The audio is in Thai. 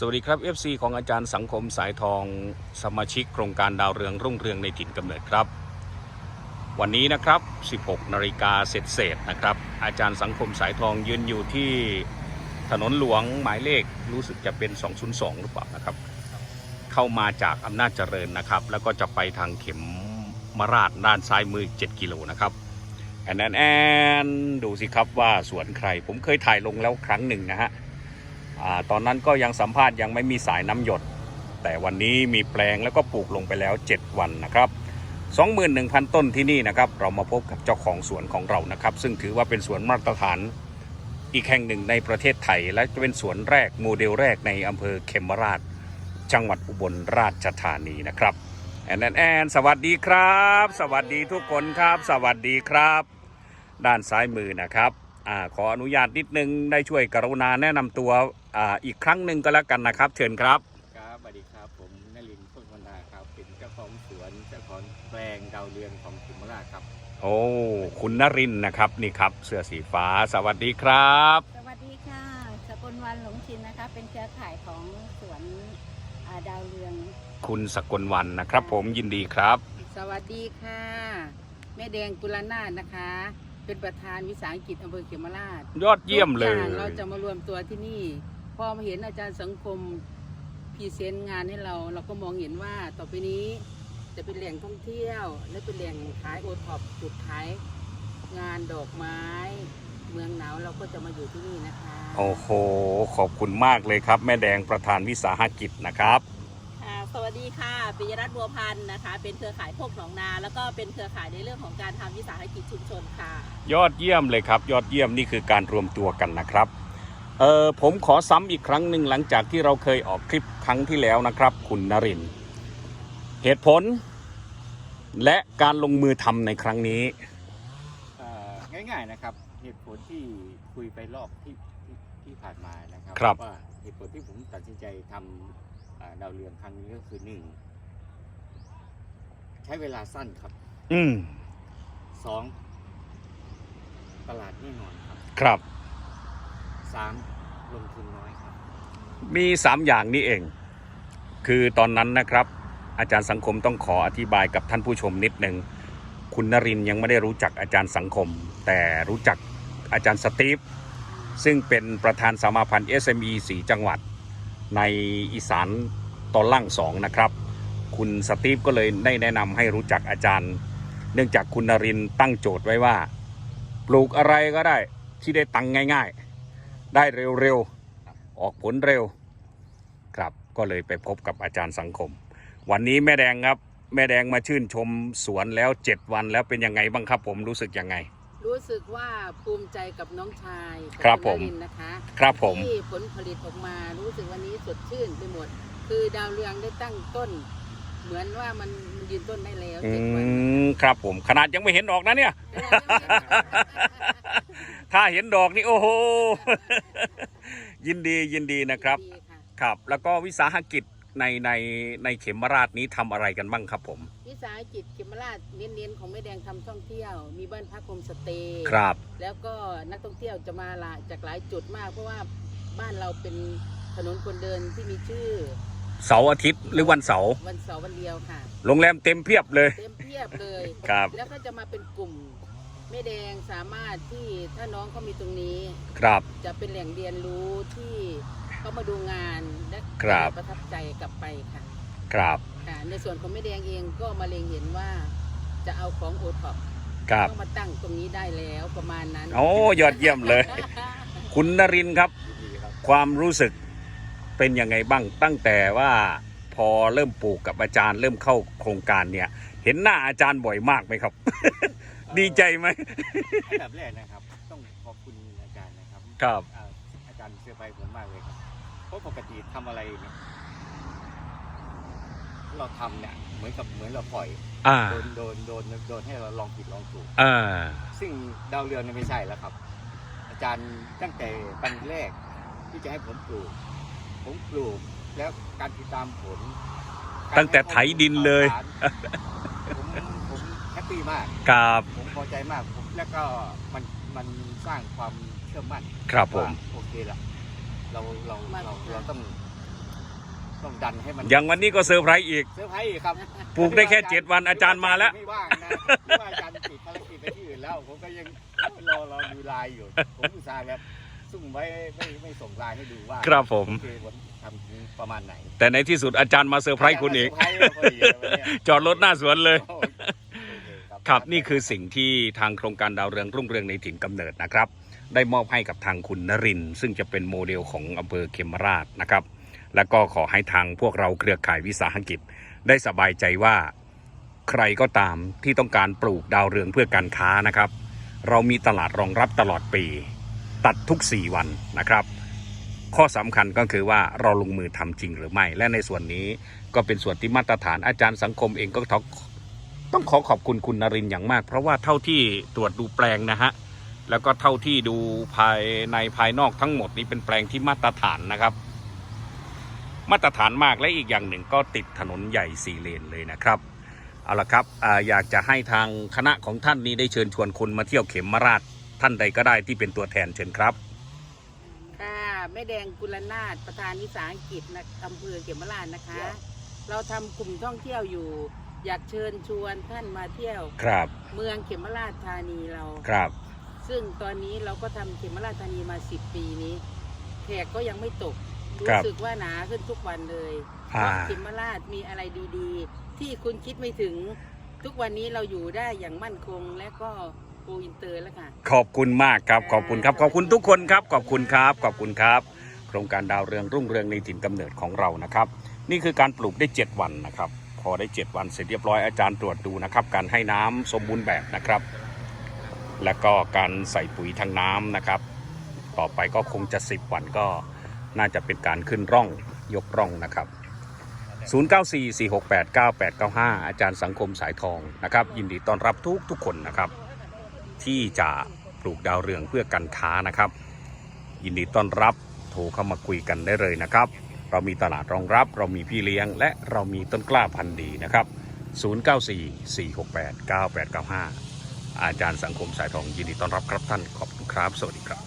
สวัสดีครับ FC ของอาจารย์สังคมสายทองสมาชิกโครงการดาวเรืองรุ่งเรืองในถิ่นกำเนิดครับ วันนี้นะครับ 16 นาฬิกาเศษๆนะครับ อาจารย์สังคมสายทองยืนอยู่ที่ถนนหลวงหมายเลขรู้สึกจะเป็น 202 หรือเปล่านะครับ เข้ามาจากอำนาจเจริญนะครับ แล้วก็จะไปทางเข็มมาราดด้านซ้ายมือ 7 กิโลนะครับแอนแอนแอนดูสิครับว่าสวนใครผมเคยถ่ายลงแล้วครั้งหนึ่งนะฮะ ตอนนั้นก็ยังสัมภาษณ์ยังไม่มีสายน้ำหยด แต่วันนี้มีแปลงแล้วก็ปลูกลงไปแล้ว 7 วันนะครับ21,000 ต้นที่นี่นะครับเรามาพบกับเจ้าของสวนของเรานะครับ ซึ่งถือว่าเป็นสวนมาตรฐานอีกแห่งหนึ่งในประเทศไทย และเป็นสวนแรกโมเดลแรกในอำเภอเขมราช จังหวัดอุบลราชธานีนะครับแอนแอนแอนสวัสดีครับ สวัสดีทุกคนครับ สวัสดีครับ ด้านซ้ายมือนะครับ อาขออนุญาตนิดนึงได้ช่วยกรุณาแนะนำตัวอาอีกครั้งหนึ่งก็แล้วกันนะครับ เชิญครับครับสวัสดีครับผมนลินทร์โคตรวันดาครับเป็นเจ้าของสวนเจ้าของแปลงดาวเรืองของขุมราชครับ โอ้คุณนรินทร์นะครับนี่ครับเสื้อสีฟ้าสวัสดีครับ สวัสดีค่ะสกลวันหลงชินนะคะ เป็นเครือข่ายของสวนอ่าดาวเรือง คุณสกลวันนะครับ ผมยินดีครับ สวัสดีค่ะ แม่แดงกุลนาถนะคะ เป็นประธานวิสาหกิจอำเภอเขมราชยอดเยี่ยมเลย ทุกอางเราจะมารวมตัวที่นี่ พอมาเห็นอาจารย์สังคมพรีเซนต์งานให้เรา เราก็มองเห็นว่าต่อไปนี้จะเป็นแหล่งท่องเที่ยว และเป็นแหล่งขายโอท็อปจุดขายงานดอกไม้ เมืองหนาวเราก็จะมาอยู่ที่นี่นะคะ โอ้โห ขอบคุณมากเลยครับ แม่แดงประธานวิสาหกิจนะครับค่ะ สวัสดีค่ะปิยรัตน์บัวพันธ์นะคะ เป็นเครือข่ายพวกหนองนา แล้วก็เป็นเครือข่ายในเรื่องของการทำวิสาหกิจชุมชนค่ะ ยอดเยี่ยมเลยครับ ยอดเยี่ยมนี่คือการรวมตัวกันนะครับเออผมขอซ้ำอีกครั้งหนึ่งหลังจากที่เราเคยออกคลิปครั้งที่แล้วนะครับ คุณนรินทร์เหตุผล และการลงมือทำในครั้งนี้เอ่อง่ายๆนะครับ เหตุผลที่คุยไปรอบที่ที่ที่ผ่านมานะครับครับว่าเหตุผลที่ผมตัดสินใจทำเอ่อ ดาวเรืองครั้งนี้ก็คือหนึ่งใช้เวลาสั้นครับ อืมสองตลาดแน่นอนครับครับ สามลงทุนน้อยครับ มีสามอย่างนี้เอง คือตอนนั้นนะครับ อาจารย์สังคมต้องขออธิบายกับท่านผู้ชมนิดหนึ่งคุณนรินทร์ยังไม่ได้รู้จักอาจารย์สังคม แต่รู้จักอาจารย์สตีฟซึ่งเป็นประธานสมาพันธ์ SME 4จังหวัด ในอีสานตอนล่างสองนะครับ คุณสตีฟก็เลยได้แนะนำให้รู้จักอาจารย์ เนื่องจากคุณนรินตั้งโจทย์ไว้ว่า ปลูกอะไรก็ได้ที่ได้ตังค์ง่าย ๆ ได้เร็วๆ ออกผลเร็ว ครับก็เลยไปพบกับอาจารย์สังคม วันนี้แม่แดงครับ แม่แดงมาชื่นชมสวนแล้ว 7 วันแล้วเป็นยังไงบ้างครับผมรู้สึกยังไง รู้สึกว่าภูมิใจกับน้องชายของครับผมณนรินทร์นะคะครับผม ที่ผลผลิตออกมารู้สึกวันนี้สดชื่นไปหมด คือดาวเรืองได้ตั้งต้น เหมือนว่ามันมันยืนต้นได้แล้วอืเจ็ดวันมครับผม ขนาดยังไม่เห็นดอกนะเนี่ย ถ้าเห็นดอกนี่โอ้โห ยินดียินดีนะครับ ดีค่ะ ครับ แล้วก็วิสาหกิจ ในในในเขมราชนี้ทำอะไรกันบ้างครับผม วิสาหกิจเขมราชเน้นๆของแม่แดงทำท่องเที่ยว มีบ้านพักโฮมสเตย์ครับ แล้วก็นักท่องเที่ยวจะมาหลายจากหลายจุดมาก เพราะว่าบ้านเราเป็นถนนคนเดินที่มีชื่อ เสาร์อาทิตย์หรือวันเสาร์วันเสาร์วันเดียวค่ะ โรงแรมเต็มเพียบเลย เต็มเพียบเลย ครับ แล้วก็จะมาเป็นกลุ่มแม่แดงสามารถที่ถ้าน้องเขามีตรงนี้ ครับ จะเป็นแหล่งเรียนรู้ที่ เขามาดูงานและครับ ประทับใจกลับไปค่ะครับค่ะ ในส่วนของแม่แดงเองก็มาเล็งเห็นว่า จะเอาของโอท็อปครับต้องมาตั้งตรงนี้ได้แล้วประมาณนั้นโอ้ยอดเยี่ยมเลย คุณนรินทร์ครับยินดีครับความรู้สึกเป็นยังไงบ้างตั้งแต่ว่าพอเริ่มปลูกกับอาจารย์เริ่มเข้าโครงการเนี่ย เห็นหน้าอาจารย์บ่อยมากไหมครับ ดีใจไหมอันดับแรกนะครับ ต้องขอบคุณอาจารย์นะครับครับ อ่าอาจารย์เชื่อไปผมมากเลยครับ เพราะปกติทำอะไรเนี่ยเราทำเนี่ยเหมือนกับเหมือนเราปล่อยอ่าโดนโดนโดนโดนให้เราลองผิดลองถูกอ่าซึ่งดาวเรืองเนี่ยไม่ใช่แล้วครับ อาจารย์ตั้งแต่ปันแรกที่จะให้ผมปลูก ผมปลูกแล้วการติดตามผลการตั้งแต่ไถดินเลยผมผมแฮปปี้มากครับผมพอใจมากผมแล้วก็มันมันสร้างความเชื่อมั่นครับผมว่าโอเคละ เราเราเราเราต้องต้องดันให้มันอย่างวันนี้ก็เซอร์ไพรส์อีก เซอร์ไพรส์อีกครับปลูกได้แค่เจ็ดวันอาจารย์มาแล้ว ไม่ว่างนะหรือว่าอาจารย์ติดภารกิจไปที่อื่นแล้ว ผมก็ยังรอรอดูไลน์อยู่ ผมอุตส่าห์แบบซุ่มไว้ไม่ไม่ส่งไลน์ให้ดูว่าครับผม โอเคผมทำประมาณไหนแต่ในที่สุดอาจารย์มาเซอร์ไพรส์คุณอีก เซร์ไพรส์พอดีเลยวันเนี้ยจอดรถหน้าสวนเลย โอเค ครับนี่คือสิ่งที่ทางโครงการดาวเรืองรุ่งเรืองในถิ่นกำเนิดนะครับ ได้มอบให้กับทางคุณนรินทร์ซึ่งจะเป็นโมเดลของอำเภอเขมราชนะครับ แล้วก็ขอให้ทางพวกเราเครือข่ายวิสาหกิจ ได้สบายใจว่าใครก็ตามที่ต้องการปลูกดาวเรืองเพื่อการค้านะครับ เรามีตลาดรองรับตลอดปี ตัดทุก 4 วันนะครับ ข้อสำคัญก็คือว่าเราลงมือทำจริงหรือไม่ และในส่วนนี้ก็เป็นส่วนที่มาตรฐานอาจารย์สังคมเองก็ต้องต้องขอขอบคุณคุณนรินทร์อย่างมาก เพราะว่าเท่าที่ตรวจดูแปลงนะฮะ แล้วก็เท่าที่ดูภายในภายนอกทั้งหมดนี้เป็นแปลงที่มาตรฐานนะครับ มาตรฐานมากและอีกอย่างหนึ่งก็ติดถนนใหญ่สี่เลนเลยนะครับเอาละครับอาอยากจะให้ทางคณะของท่านนี้ได้เชิญชวนคนมาเที่ยวเข็มราชท่านใดก็ได้ที่เป็นตัวแทนเชิญครับค่ะแม่แดงกุลนาถประธานวิสาหกิจนะอำเภอเขมราชนะคะ เราทำกลุ่มท่องเที่ยวอยู่อยากเชิญชวนท่านมาเที่ยว ครับ เมืองเขมราชธานีเรา ครับ ซึ่งตอนนี้เราก็ทำเขมราชธานีมาสิบปีนี้ แขกก็ยังไม่ตกครู้รับสึกว่าหนาขึ้นทุกวันเลยเพอ่า ราะเขมราชมีอะไรดีๆ ที่คุณคิดไม่ถึง ทุกวันนี้เราอยู่ได้อย่างมั่นคงและก็โกอินเตอร์แล้วค่ะ ขอบคุณมากครับขอบคุณครับ ขอบคุณทุกคนครับ ขอบคุณครับ ขอบคุณครับ โครงการดาวเรืองรุ่งเรืองในถิ่นกำเนิดของเรานะครับ นี่คือการปลูกได้ 7 วันนะครับ พอได้ 7 วันเสร็จเรียบร้อยอาจารย์ตรวจดูนะครับ การให้น้ำสมบูรณ์แบบนะครับ แล้วก็การใส่ปุ๋ยทางน้ำนะครับ ต่อไปก็คงจะ 10 วันก็น่าจะเป็นการขึ้นร่องยกร่องนะครับ 0944689895 อาจารย์สังคมสายทองนะครับ ยินดีต้อนรับทุกทุกคนนะครับ ที่จะปลูกดาวเรืองเพื่อการค้านะครับ ยินดีต้อนรับโทรเข้ามาคุยกันได้เลยนะครับ เรามีตลาดรองรับ เรามีพี่เลี้ยง และเรามีต้นกล้าพันธุ์ดีนะครับ 0944689895 อาจารย์สังคมสายทองยินดีต้อนรับครับท่านขอบคุณครับ สวัสดีครับ